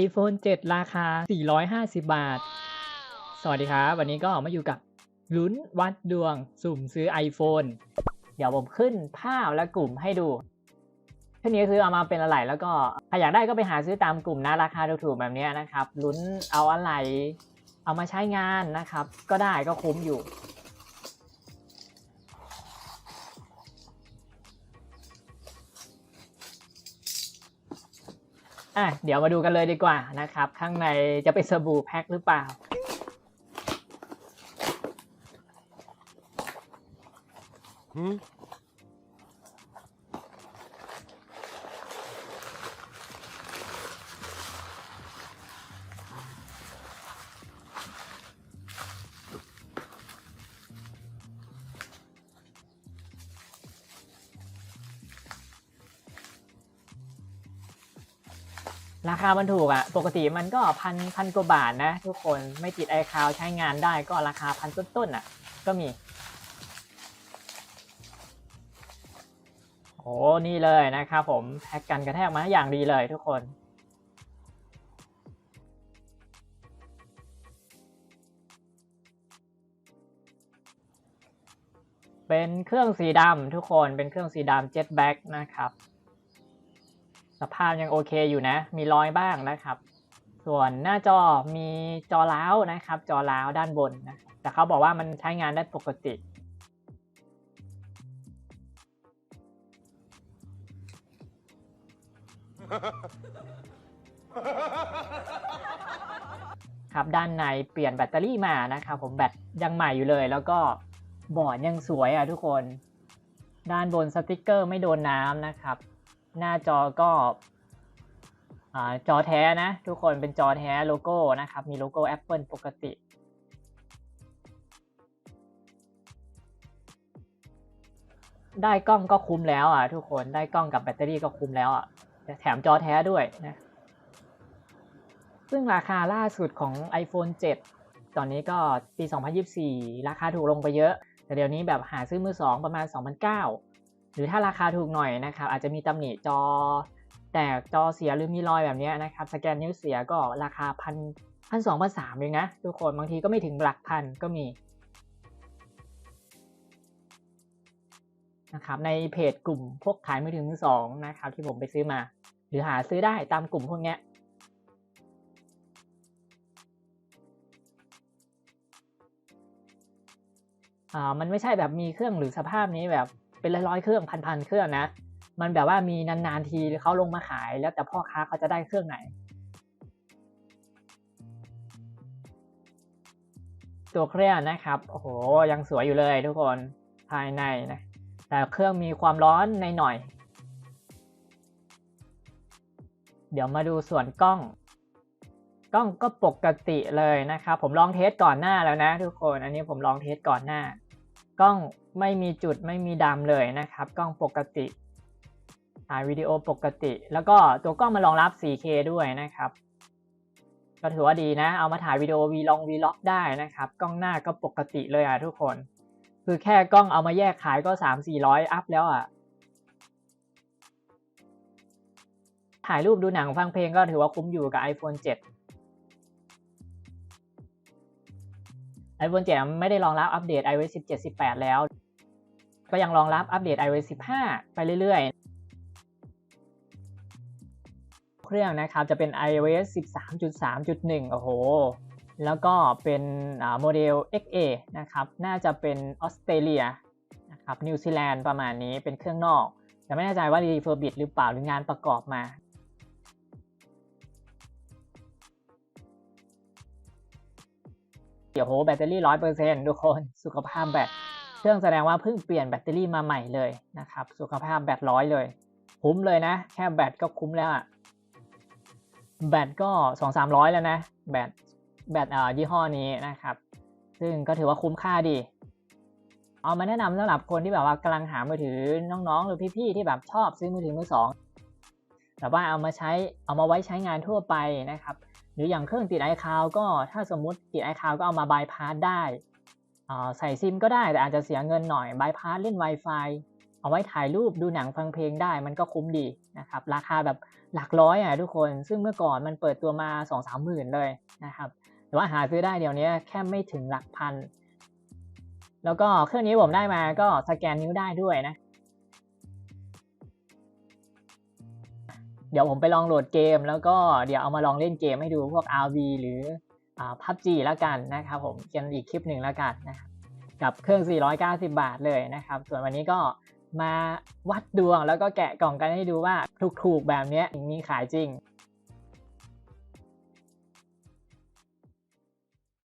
iPhone 7 ราคา 450 บาท สวัสดีครับ วันนี้ก็มาอยู่กับลุ้นวัดดวงสุ่มซื้อ iPhone เดี๋ยวผมขึ้นภาพและกลุ่มให้ดูทีนี้คือเอามาเป็นอะไรแล้วก็ใครอยากได้ก็ไปหาซื้อตามกลุ่มนะราคาถูกๆแบบนี้นะครับลุ้นเอาอะไร เอามาใช้งานนะครับ ก็ได้ก็คุ้มอยู่ อะเดี๋ยวมาดูกันเลยดีกว่านะครับ ข้างในจะเป็นสบู่แพ็คหรือเปล่า Hmm? ราคามันถูกอะ่ะ ปกติมันก็พันพันกว่าบาทนะ ทุกคนไม่ติดไอคาวใช้งานได้ก็ราคาพันต้นๆอะ ก็มี โอ้นี่เลยนะครับผมแพ็กกันกระแทกมาอย่างดีเลยทุกคนเป็นเครื่องสีดำทุกคนเป็นเครื่องสีดำเจ็ตแบ็กนะครับ สภาพยังโอเคอยู่นะ มีรอยบ้างนะครับ ส่วนหน้าจอมีจอล้าวนะครับ จอล้าวด้านบนนะแต่เขาบอกว่ามันใช้งานได้ปกติ ครับด้านในเปลี่ยนแบตเตอรี่มานะครับผมแบตยังใหม่อยู่เลย แล้วก็บอร์ดยังสวยอะทุกคน ด้านบนสติกเกอร์ไม่โดนน้ำนะครับ หน้าจอก็จอแท้นะ ทุกคนเป็นจอแท้โลโก้นะครับ มีโลโก้ Apple ปกติได้กล้องก็คุ้มแล้วอะทุกคนได้กล้องกับแบตเตอรี่ก็คุ้มแล้วอะแถมจอแท้ด้วยนะ ซึ่งราคาล่าสุดของ iPhone 7 ตอนนี้ก็ปี 2024 ราคาถูกลงไปเยอะ แต่เดี๋ยวนี้แบบหาซื้อมือสองประมาณ2,900 หรือถ้าราคาถูกหน่อยนะครับอาจจะมีตำหนิจอ แตกจอเสียหรือมีรอยแบบนี้นะครับสแกนนิ้วเสียก็ราคาพันพันสองพันสามเองนะทุกคนบางทีก็ไม่ถึงหลักพันก็มีนะครับในเพจกลุ่มพวกขายมือถือมือสองนะครับที่ผมไปซื้อมา หรือหาซื้อได้ตามกลุ่มพวกเนี้ยอ่ามันไม่ใช่แบบมีเครื่องหรือสภาพนี้แบบ เป็นร้อยๆเครื่องพันๆเครื่องนะ มันแบบว่ามีนานๆทีเขาลงมาขายแล้วแต่พ่อค้าเขาจะได้เครื่องไหน ตัวเครื่องนะครับโอ้โหยังสวยอยู่เลยทุกคนภายในนะแต่เครื่องมีความร้อนในหน่อย เดี๋ยวมาดูส่วนกล้อง กล้องก็ปกติเลยนะครับ ผมลองเทสก่อนหน้าแล้วนะทุกคน อันนี้ผมลองเทสก่อนหน้า กล้องไม่มีจุดไม่มีดำเลยนะครับ กล้องปกติถ่ายวิดีโอปกติ แล้วก็ตัวกล้องมันรองรับ 4K ด้วยนะครับ ก็ถือว่าดีนะ เอามาถ่ายวิดีโอวีลองวีล็อกได้นะครับ กล้องหน้าก็ปกติเลยอะทุกคน คือแค่กล้องเอามาแยกขายก็ 3-400 อัพแล้วอะถ่ายรูปดูหนังฟังเพลงก็ถือว่าคุ้มอยู่กับ iPhone 7 iPhone 7 ไม่ได้รองรับอัปเดต iOS 17 18 แล้ว ก็ยังรองรับอัปเดต iOS 15 ไปเรื่อยๆ เครื่องนะครับจะเป็น iOS 13.3.1 โอ้โห แล้วก็เป็นโมเดล XA นะครับ น่าจะเป็นออสเตรเลียนะครับนิวซีแลนด์ประมาณนี้เป็นเครื่องนอก แต่ไม่แน่ใจว่ารีเฟอร์บิดหรือเปล่าหรืองานประกอบมา เดี๋ยวโหแบตเตอรี่ร้อยเปอร์เซ็นต์ทุกคนสุขภาพแบตเครื่องแสดงว่าเพิ่งเปลี่ยนแบตเตอรี่มาใหม่เลยนะครับ สุขภาพแบตร้อยเลย คุ้มเลยนะ แค่แบตก็คุ้มแล้วอะแบตก็สองสามร้อยแล้วนะ แบตแบตอ่ายี่ห้อนี้นะครับ ซึ่งก็ถือว่าคุ้มค่าดีเอามาแนะนำสำหรับคนที่แบบว่ากำลังหามือถือน้องๆ หรือพี่ๆที่แบบชอบซื้อมือถือมือสองแต่ว่าเอามาใช้เอามาไว้ใช้งานทั่วไปนะครับ หรืออย่างเครื่องติด iCloud ก็ถ้าสมมุติติด iCloud ก็เอามาบายพาสได้ใส่ซิมก็ได้แต่อาจจะเสียเงินหน่อยบายพาสเล่น Wi-Fi เอาไว้ถ่ายรูปดูหนังฟังเพลงได้มันก็คุ้มดีนะครับ ราคาแบบหลักร้อยอะทุกคน ซึ่งเมื่อก่อนมันเปิดตัวมา2 3หมื่นเลยนะครับ แต่ว่าหาซื้อได้เดี๋ยวนี้แค่ไม่ถึงหลักพัน แล้วก็เครื่องนี้ผมได้มาก็สแกนนิ้วได้ด้วยนะ เดี๋ยวผมไปลองโหลดเกม แล้วก็เดี๋ยวเอามาลองเล่นเกมให้ดูพวก RV หรืออ่า PUBG แล้วกันนะครับผมกันอีกคลิปหนึ่งแล้วกันนะครับกับเครื่อง 490 บาทเลยนะครับ ส่วนวันนี้ก็มาวัดดวงแล้วก็แกะกล่องกันให้ดูว่าถูกๆแบบเนี้ยมีขายจริง